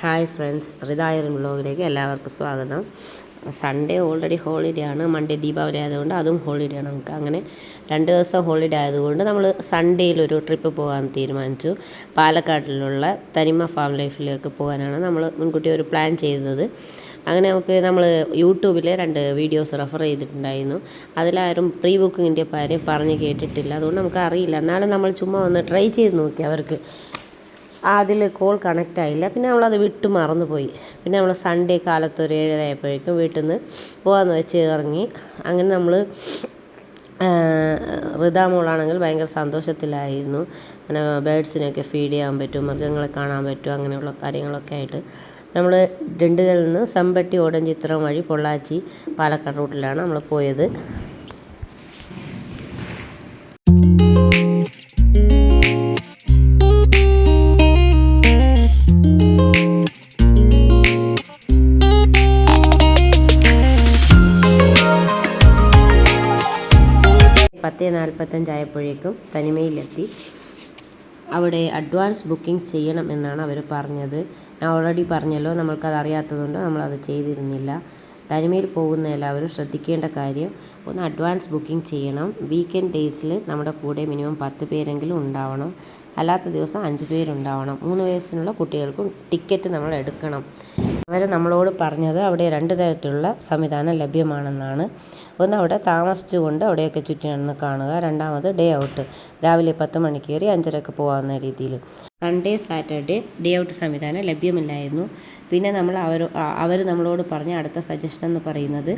Hi friends റിതായറിൻ ബ്ലോഗിലേക്ക് എല്ലാവർക്കും സ്വാഗതം. സൺഡേ ഓൾറെഡി ഹോളിഡേ ആണ്. മൺഡേ ദീപാവലി ആയതുകൊണ്ട് അതും ഹോളിഡേ ആണ് നമുക്ക്. അങ്ങനെ രണ്ട് ദിവസം ഹോളിഡേ ആയതുകൊണ്ട് നമ്മൾ സൺഡേയിൽ ഒരു ട്രിപ്പ് പോകാൻ തീരുമാനിച്ചു. പാലക്കാട്ടിലുള്ള തനിമ ഫാം ലൈഫിലേക്ക് പോകാനാണ് നമ്മൾ മുൻകൂട്ടി ഒരു പ്ലാൻ ചെയ്തത്. അങ്ങനെ നമുക്ക് നമ്മൾ യൂട്യൂബിൽ രണ്ട് വീഡിയോസ് റെഫർ ചെയ്തിട്ടുണ്ടായിരുന്നു. അതിലാരും പ്രീ ബുക്കിങ്ങിന്റെ കാര്യം പറഞ്ഞ് കേട്ടിട്ടില്ല. അതുകൊണ്ട് നമുക്ക് അറിയില്ല. എന്നാലും നമ്മൾ ചുമ്മാ ഒന്ന് ട്രൈ ചെയ്ത് നോക്കി അവർക്ക്. അതിൽ കോൾ കണക്റ്റ് ആയില്ല. പിന്നെ നമ്മളത് വിട്ട് മറന്നുപോയി. പിന്നെ നമ്മൾ സൺഡേ കാലത്ത് ഒരു ഏഴരയായപ്പോഴേക്കും വീട്ടിൽ നിന്ന് പോകാമെന്ന് വെച്ച് ഇറങ്ങി. അങ്ങനെ നമ്മൾ മോളാണെങ്കിൽ ഭയങ്കര സന്തോഷത്തിലായിരുന്നു. അങ്ങനെ ബേഡ്സിനെയൊക്കെ ഫീഡ് ചെയ്യാൻ പറ്റും മൃഗങ്ങളെ കാണാൻ പറ്റും അങ്ങനെയുള്ള കാര്യങ്ങളൊക്കെ ആയിട്ട്. നമ്മൾ ഡിണ്ടുകളിൽ നിന്ന് സമ്പട്ടി ഓടഞ്ചിത്രം വഴി പൊള്ളാച്ചി പാലക്കാട് റൂട്ടിലാണ് നമ്മൾ പോയത്. നാൽപ്പത്തഞ്ചായപ്പോഴേക്കും തനിമയിലെത്തി. അവിടെ അഡ്വാൻസ് ബുക്കിംഗ് ചെയ്യണം എന്നാണ് അവർ പറഞ്ഞത്. ഞാൻ ഓൾറെഡി പറഞ്ഞല്ലോ നമ്മൾക്കത് അറിയാത്തതുകൊണ്ട് നമ്മളത് ചെയ്തിരുന്നില്ല. തനിമയിൽ പോകുന്ന എല്ലാവരും ശ്രദ്ധിക്കേണ്ട കാര്യം ഒന്ന് അഡ്വാൻസ് ബുക്കിംഗ് ചെയ്യണം. വീക്കെൻഡ് ഡേയ്സിൽ നമ്മുടെ കൂടെ മിനിമം പത്ത് പേരെങ്കിലും ഉണ്ടാവണം. അല്ലാത്ത ദിവസം അഞ്ച് പേരുണ്ടാവണം. മൂന്ന് വയസ്സിനുള്ള കുട്ടികൾക്കും ടിക്കറ്റ് നമ്മൾ എടുക്കണം. അവർ നമ്മളോട് പറഞ്ഞത് അവിടെ രണ്ട് തരത്തിലുള്ള സംവിധാനം ലഭ്യമാണെന്നാണ്. ഒന്ന് അവിടെ താമസിച്ചുകൊണ്ട് അവിടെയൊക്കെ ചുറ്റി നടന്ന് കാണുക. രണ്ടാമത് ഡേ ഔട്ട് രാവിലെ പത്ത് മണിക്ക് കയറി അഞ്ചരക്ക് പോകാവുന്ന രീതിയിൽ. സൺഡേ സാറ്റർഡേ ഡേ ഔട്ട് സംവിധാനം ലഭ്യമില്ലായിരുന്നു. പിന്നെ നമ്മൾ അവർ അവർ നമ്മളോട് പറഞ്ഞ അടുത്ത സജഷൻ എന്ന് പറയുന്നത്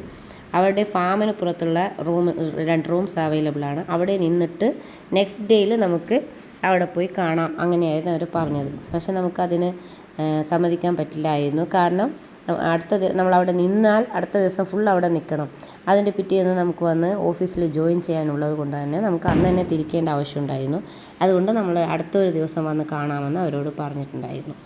അവരുടെ ഫാമിന് പുറത്തുള്ള റൂം രണ്ട് റൂംസ് അവൈലബിൾ ആണ്. അവിടെ നിന്നിട്ട് നെക്സ്റ്റ് ഡേയിൽ നമുക്ക് അവിടെ പോയി കാണാം. അങ്ങനെയായിരുന്നു അവർ പറഞ്ഞത്. പക്ഷെ നമുക്കതിന് സമ്മതിക്കാൻ പറ്റില്ലായിരുന്നു. കാരണം അടുത്ത നമ്മൾ അവിടെ നിന്നാൽ അടുത്ത ദിവസം ഫുൾ അവിടെ നിൽക്കണം. അതിന്റെ പിറ്റേന്ന് നമുക്ക് വന്ന് ഓഫീസിൽ ജോയിൻ ചെയ്യാനുള്ളത് കൊണ്ട് തന്നെ നമുക്ക് അന്ന് തന്നെ തിരിക്കേണ്ട ആവശ്യമുണ്ടായിരുന്നു അതുകൊണ്ട് നമ്മൾ അടുത്തൊരു ദിവസം വന്ന് കാണാമെന്ന് അവരോട് പറഞ്ഞിട്ടുണ്ടായിരുന്നു.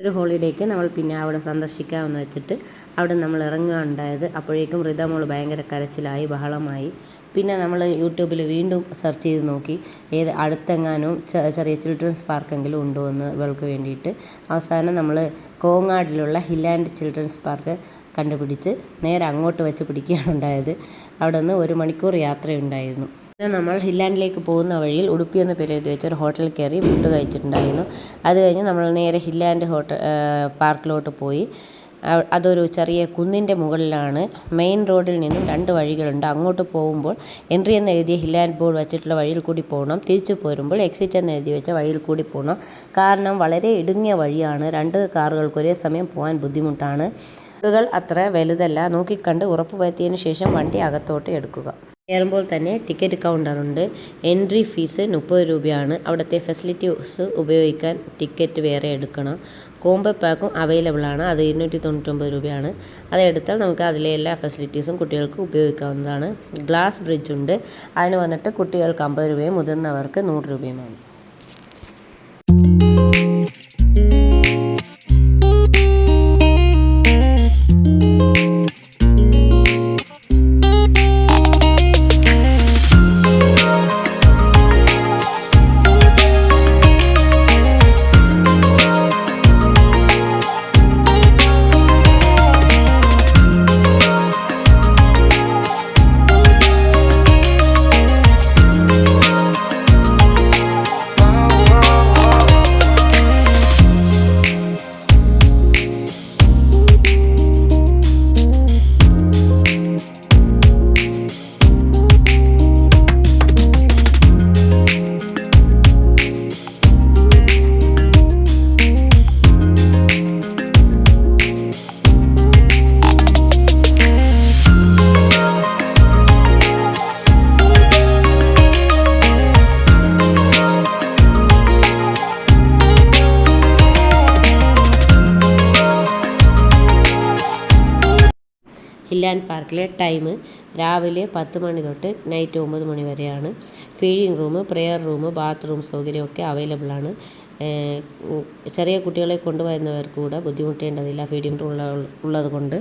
ഒരു ഹോളിഡേക്ക് നമ്മൾ പിന്നെ അവിടെ സന്ദർശിക്കാമെന്ന് വെച്ചിട്ട് അവിടെ നമ്മൾ ഇറങ്ങുകയുണ്ടായത്. അപ്പോഴേക്കും റിതമോൾ ഭയങ്കര കരച്ചിലായി ബഹളമായി. പിന്നെ നമ്മൾ യൂട്യൂബിൽ വീണ്ടും സെർച്ച് ചെയ്ത് നോക്കി. ഏത് അടുത്തെങ്ങാനും ചെറിയ ചിൽഡ്രൻസ് പാർക്കെങ്കിലും ഉണ്ടോ എന്ന് ഇവൾക്ക് വേണ്ടിയിട്ട്. അവസാനം നമ്മൾ കോങ്ങാടിലുള്ള ഹിൽ ആൻഡ് ചിൽഡ്രൻസ് പാർക്ക് കണ്ടുപിടിച്ച് നേരെ അങ്ങോട്ട് വെച്ച് പിടിക്കുകയാണ് ഉണ്ടായത്. അവിടെ നിന്ന് ഒരു മണിക്കൂർ യാത്രയുണ്ടായിരുന്നു. നമ്മൾ ഹില്ലാൻഡിലേക്ക് പോകുന്ന വഴിയിൽ ഉടുപ്പി എന്ന പേര് എഴുതി വെച്ചൊരു ഹോട്ടലിൽ കയറി ഫുഡ് കഴിച്ചിട്ടുണ്ടായിരുന്നു. അത് കഴിഞ്ഞ് നമ്മൾ നേരെ ഹില്ലാൻഡ് ഹോട്ടൽ പാർക്കിലോട്ട് പോയി. അതൊരു ചെറിയ കുന്നിന്റെ മുകളിലാണ്. മെയിൻ റോഡിൽ നിന്നും രണ്ട് വഴികളുണ്ട്. അങ്ങോട്ട് പോകുമ്പോൾ എൻട്രി എന്ന് എഴുതിയ ഹില്ലാൻഡ് ബോർഡ് വെച്ചിട്ടുള്ള വഴിയിൽ കൂടി പോകണം. തിരിച്ചു പോരുമ്പോൾ എക്സിറ്റ് എന്ന് എഴുതി വെച്ച വഴിയിൽ കൂടി പോകണം. കാരണം വളരെ ഇടുങ്ങിയ വഴിയാണ്. രണ്ട് കാറുകൾക്ക് ഒരേ സമയം പോകാൻ ബുദ്ധിമുട്ടാണ്. റോഡുകൾ അത്ര വലുതല്ല. നോക്കിക്കണ്ട് ഉറപ്പ് വരുത്തിയതിന് ശേഷം വണ്ടി അകത്തോട്ട് എടുക്കുക. കയറുമ്പോൾ തന്നെ ടിക്കറ്റ് കൗണ്ടറുണ്ട് എൻട്രി ഫീസ് മുപ്പത് രൂപയാണ്. അവിടുത്തെ ഫെസിലിറ്റീസ് ഉപയോഗിക്കാൻ ടിക്കറ്റ് വേറെ എടുക്കണം. കോംബോ പാക്കും അവൈലബിൾ ആണ്. അത് ഇരുന്നൂറ്റി തൊണ്ണൂറ്റൊമ്പത് രൂപയാണ്. അത് എടുത്താൽ നമുക്ക് അതിലെ എല്ലാ ഫെസിലിറ്റീസും കുട്ടികൾക്ക് ഉപയോഗിക്കാവുന്നതാണ്. ഗ്ലാസ് ബ്രിഡ്ജ് ഉണ്ട്. അതിന് വന്നിട്ട് കുട്ടികൾക്ക് അമ്പത് രൂപയും മുതിർന്നവർക്ക് നൂറ് രൂപയുമാണ്. ഹില്ലാൻഡ് പാർക്കിലെ ടൈം രാവിലെ പത്ത് മണി തൊട്ട് നൈറ്റ് ഒമ്പത് മണി വരെയാണ്. Feeding room prayer room bathroom സൗകര്യമൊക്കെ അവൈലബിൾ ആണ്. ചെറിയ കുട്ടികളെ കൊണ്ടുവരുന്നവർക്ക് കൂടെ ബുദ്ധിമുട്ടേണ്ടതില്ല ഫീഡിംഗ് റൂം ഉള്ളത് കൊണ്ട്.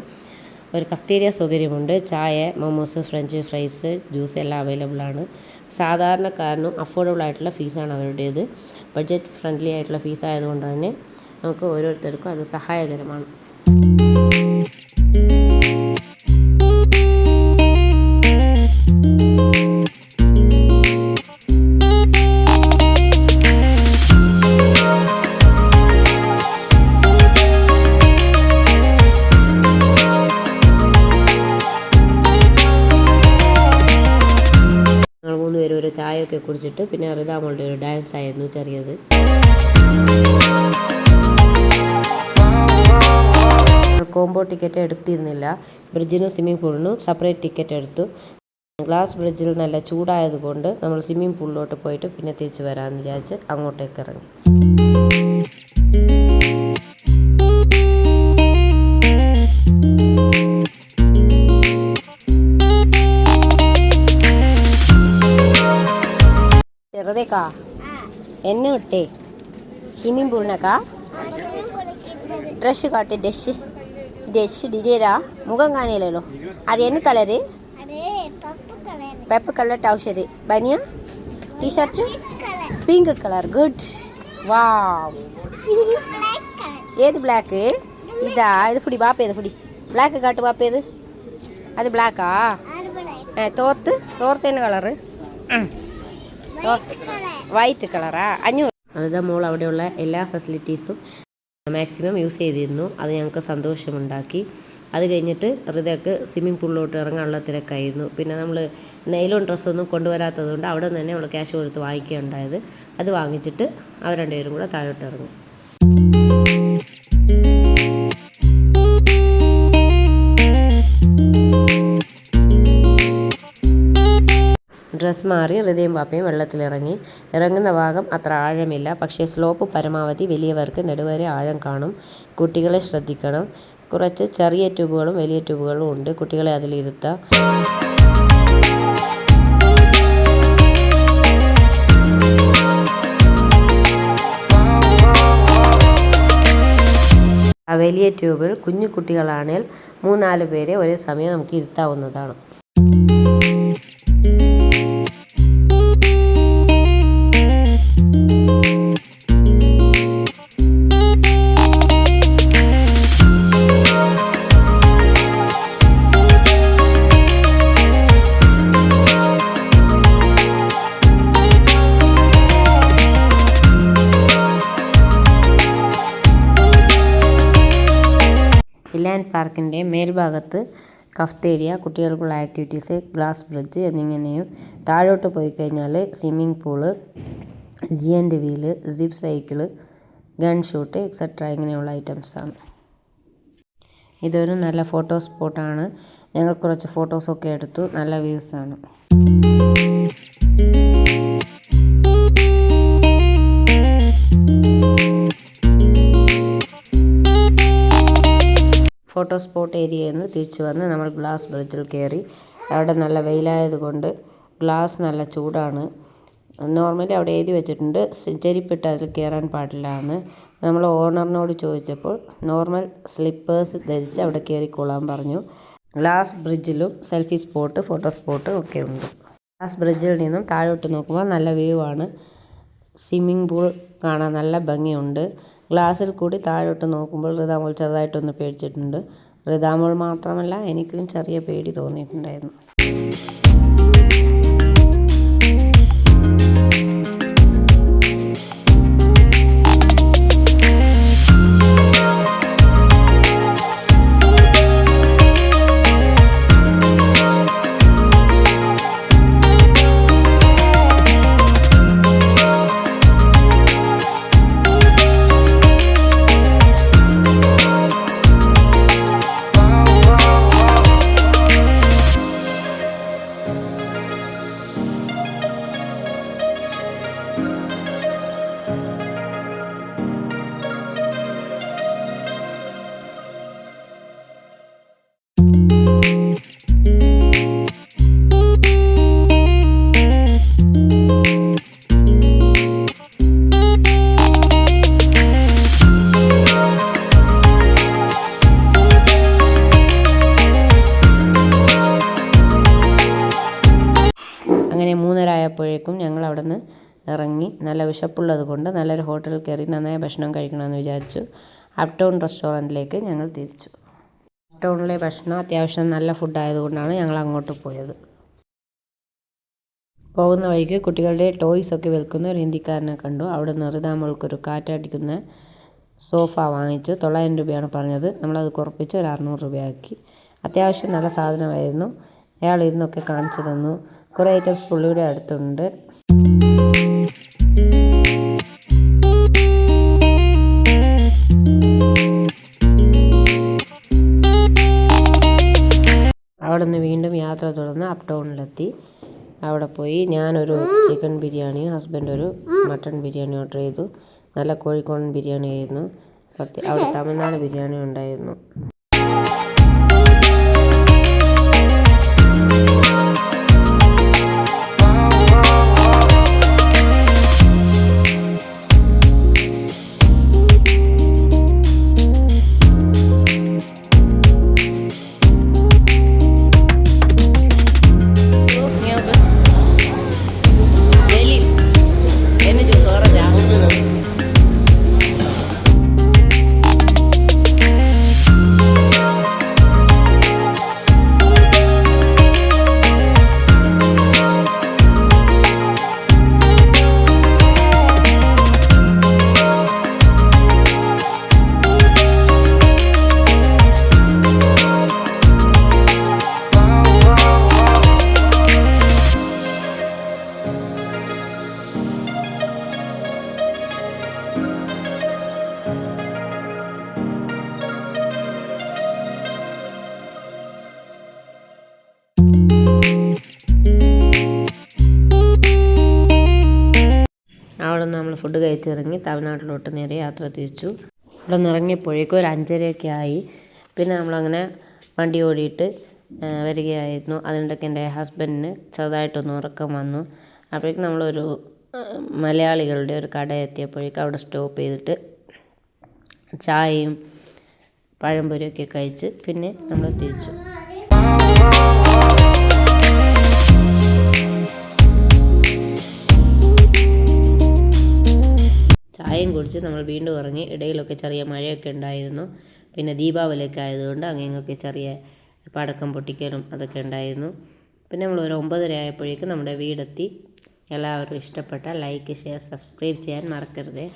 ഒരു കഫ്റ്റീരിയ സൗകര്യമുണ്ട്. ചായ മൊമോസ് ഫ്രഞ്ച് ഫ്രൈസ് ജ്യൂസ് എല്ലാം അവൈലബിൾ ആണ്. സാധാരണക്കാരനും അഫോർഡബിൾ ആയിട്ടുള്ള ഫീസാണ് അവരുടേത്. ബഡ്ജറ്റ് ഫ്രണ്ട്ലി ആയിട്ടുള്ള ഫീസ് ആയതുകൊണ്ട് തന്നെ നമുക്ക് ഓരോരുത്തർക്കും അത് സഹായകരമാണ്. പേരും ഒരു ചായയൊക്കെ കുടിച്ചിട്ട് പിന്നെ റിതാമോളുടെ ഒരു ഡാൻസ് ആയിരുന്നു ചെറിയത്. കോംബോ ടിക്കറ്റ് എടുത്തിരുന്നില്ല. ബ്രിഡ്ജിനും സ്വിമ്മിംഗ് പൂളിനും സെപ്പറേറ്റ് ടിക്കറ്റ് എടുത്തു. ഗ്ലാസ് ബ്രിഡ്ജിൽ നല്ല ചൂടായതുകൊണ്ട് നമ്മൾ സ്വിമ്മിംഗ് പൂളിലോട്ട് പോയിട്ട് പിന്നെ തിരിച്ചു വരാമെന്ന് വിചാരിച്ച് അങ്ങോട്ടേക്ക് ഇറങ്ങി. ಇಡ್ಬೇಕಾ ಎಣ್ಣೆ ಹೊಟ್ಟೆ ಸ್ವಿಮ್ಮಿಂಗ್ ಪೂಲ್ನಾಕ డ్రెస్ కాబట్టి డెస్ డెస్ ఇదేరా ముఖం కానీలలో అది ఎన్ని కలర్ పెప్ప colour టౌషర్ Bania T shirt pink colour good వా ఏది బ్లాక్ ఇదా ఇది ఫుడి బాపేది ఫుడి బ్లాక్ కాటు బాపేది అది బ్లాకా తోర్తు తోర్తు ఎన్ని కలరు വൈറ്റ് കളറാ അഞ്ഞൂറ്. അനിത മോൾ അവിടെയുള്ള എല്ലാ ഫെസിലിറ്റീസും മാക്സിമം യൂസ് ചെയ്തിരുന്നു. അത് ഞങ്ങൾക്ക് സന്തോഷമുണ്ടാക്കി. അത് കഴിഞ്ഞിട്ട് ഹൃദയക്ക് സ്വിമ്മിംഗ് പൂളിലോട്ട് ഇറങ്ങാനുള്ള തിരക്കായിരുന്നു. പിന്നെ നമ്മൾ നൈലോൺ ഡ്രസ്സൊന്നും കൊണ്ടുവരാത്തത് കൊണ്ട് അവിടെ നിന്ന് തന്നെ നമ്മൾ ക്യാഷ് കൊടുത്ത് വാങ്ങിക്കുകയുണ്ടായത്. അത് വാങ്ങിച്ചിട്ട് അവർ രണ്ടുപേരും കൂടെ താഴോട്ട് ഇറങ്ങി. ഡ്രസ് മാറി ഹൃദയം പാപ്പയും വെള്ളത്തിലിറങ്ങി. ഇറങ്ങുന്ന ഭാഗം അത്ര ആഴമില്ല. പക്ഷേ സ്ലോപ്പ് പരമാവധി വലിയവർക്ക് നെടുവരെ ആഴം കാണും. കുട്ടികളെ ശ്രദ്ധിക്കണം. കുറച്ച് ചെറിയ ട്യൂബുകളും വലിയ ട്യൂബുകളും ഉണ്ട്. കുട്ടികളെ അതിലിരുത്താം. വലിയ ട്യൂബിൽ കുഞ്ഞു കുട്ടികളാണെങ്കിൽ മൂന്നാൽ പേരെ ഒരേ സമയം നമുക്ക് ഇരുത്താവുന്നതാണ്. മേൽഭാഗത്ത് കഫ്തേരിയ കുട്ടികൾക്കുള്ള ആക്ടിവിറ്റീസ് ഗ്ലാസ് ബ്രിഡ്ജ് എന്നിങ്ങനെയും താഴോട്ട് പോയി കഴിഞ്ഞാൽ swimming pool G and wheel zip cycle gun shoot etcetera ഇങ്ങനെയുള്ള ഐറ്റംസാണ് ഇതൊരു നല്ല ഫോട്ടോ സ്പോട്ടാണ്. ഞങ്ങൾ കുറച്ച് ഫോട്ടോസൊക്കെ എടുത്തു. നല്ല വ്യൂസാണ് ഫോട്ടോ സ്പോട്ട് ഏരിയയിൽ നിന്ന് തിരിച്ചു വന്ന് നമ്മൾ ഗ്ലാസ് ബ്രിഡ്ജിൽ കയറി അവിടെ നല്ല വെയിലായതുകൊണ്ട് ഗ്ലാസ് നല്ല ചൂടാണ്. നോർമലി അവിടെ എഴുതി വെച്ചിട്ടുണ്ട് ചെരിപ്പിട്ട് അതിൽ കയറാൻ പാടില്ല എന്ന്. നമ്മൾ ഓണറിനോട് ചോദിച്ചപ്പോൾ നോർമൽ സ്ലിപ്പേഴ്സ് ധരിച്ച് അവിടെ കയറിക്കൊള്ളാൻ പറഞ്ഞു. ഗ്ലാസ് ബ്രിഡ്ജിലും സെൽഫി സ്പോട്ട് ഫോട്ടോ സ്പോട്ട് ഒക്കെ ഉണ്ട്. ഗ്ലാസ് ബ്രിഡ്ജിൽ നിന്നും താഴോട്ട് നോക്കുമ്പോൾ നല്ല വ്യൂ ആണ്. സ്വിമ്മിംഗ് പൂൾ കാണാൻ നല്ല ഭംഗിയുണ്ട്. ഗ്ലാസ്സിൽ കൂടി താഴോട്ട് നോക്കുമ്പോൾ റിതാമോൾ ചെറുതായിട്ടൊന്ന് പേടിച്ചിട്ടുണ്ട്. റിതാമോൾ മാത്രമല്ല എനിക്കും ചെറിയ പേടി തോന്നിയിട്ടുണ്ടായിരുന്നു. അങ്ങനെ മൂന്നരായപ്പോഴേക്കും ഞങ്ങൾ അവിടെ നിന്ന് ഇറങ്ങി നല്ല വിശപ്പുള്ളത് കൊണ്ട് നല്ലൊരു ഹോട്ടലിൽ കയറി നന്നായി ഭക്ഷണം കഴിക്കണമെന്ന് വിചാരിച്ചു. അപ് ടൗൺ റെസ്റ്റോറന്റിലേക്ക് ഞങ്ങൾ തിരിച്ചു. അപ് ടൗണിലെ ഭക്ഷണം അത്യാവശ്യം നല്ല ഫുഡായതുകൊണ്ടാണ് ഞങ്ങൾ അങ്ങോട്ട് പോയത്. പോകുന്ന വഴിക്ക് കുട്ടികളുടെ ടോയ്സ് ഒക്കെ വിൽക്കുന്ന ഒരു ഹിന്ദിക്കാരനെ കണ്ടു. അവിടെ നിന്ന് നമ്മൾക്കൊരു കാറ്റടിക്കുന്ന സോഫ വാങ്ങിച്ചു. തൊള്ളായിരം രൂപയാണ് പറഞ്ഞത്. നമ്മളത് കുറപ്പിച്ച് ഒരു അറുന്നൂറ് രൂപയാക്കി. അത്യാവശ്യം നല്ല സാധനമായിരുന്നു. അയാൾ ഇരുന്നൊക്കെ കാണിച്ചു തന്നു. കുറേ ഐറ്റംസ് പുള്ളിയുടെ അടുത്തുണ്ട്. അവിടെ നിന്ന് വീണ്ടും യാത്ര തുടർന്ന് അപ് ടൗണിലെത്തി അവിടെ പോയി ഞാനൊരു ചിക്കൻ ബിരിയാണിയും ഹസ്ബൻഡ് ഒരു മട്ടൺ ബിരിയാണി ഓർഡർ ചെയ്തു. നല്ല കോഴിക്കോടൻ ബിരിയാണി ആയിരുന്നു അവിടെ തമിഴ്നാട് ബിരിയാണി ഉണ്ടായിരുന്നു. അവിടെ നിന്ന് നമ്മൾ ഫുഡ് കഴിച്ചിറങ്ങി തമിഴ്നാട്ടിലോട്ട് നേരെ യാത്ര തിരിച്ചു. അവിടെ നിന്ന് ഇറങ്ങിയപ്പോഴേക്കും ഒരു അഞ്ചരയൊക്കെ ആയി. പിന്നെ നമ്മളങ്ങനെ വണ്ടി ഓടിയിട്ട് വരികയായിരുന്നു. അതിനിടയ്ക്ക് എന്റെ ഹസ്ബൻഡിന് ചെറുതായിട്ടൊന്ന് ഉറക്കം വന്നു. അപ്പോഴേക്കും നമ്മളൊരു മലയാളികളുടെ ഒരു കട എത്തിയപ്പോഴേക്കും അവിടെ സ്റ്റോപ്പ് ചെയ്തിട്ട് ചായയും പഴംപൊരിയൊക്കെ കഴിച്ച് പിന്നെ നമ്മൾ തിരിച്ചു. കുടിച്ച് നമ്മൾ വീണ്ടും ഇറങ്ങി ഇടയിലൊക്കെ ചെറിയ മഴയൊക്കെ ഉണ്ടായിരുന്നു. പിന്നെ ദീപാവലിയൊക്കെ ആയതുകൊണ്ട് അങ്ങനെയൊക്കെ ചെറിയ പടക്കം പൊട്ടിക്കലും അതൊക്കെ ഉണ്ടായിരുന്നു. പിന്നെ നമ്മൾ ഒരു ഒമ്പതര ആയപ്പോഴേക്കും നമ്മുടെ വീടെത്തി. എല്ലാവരും ഇഷ്ടപ്പെട്ട ലൈക്ക് ഷെയർ സബ്സ്ക്രൈബ് ചെയ്യാൻ മറക്കരുതേ.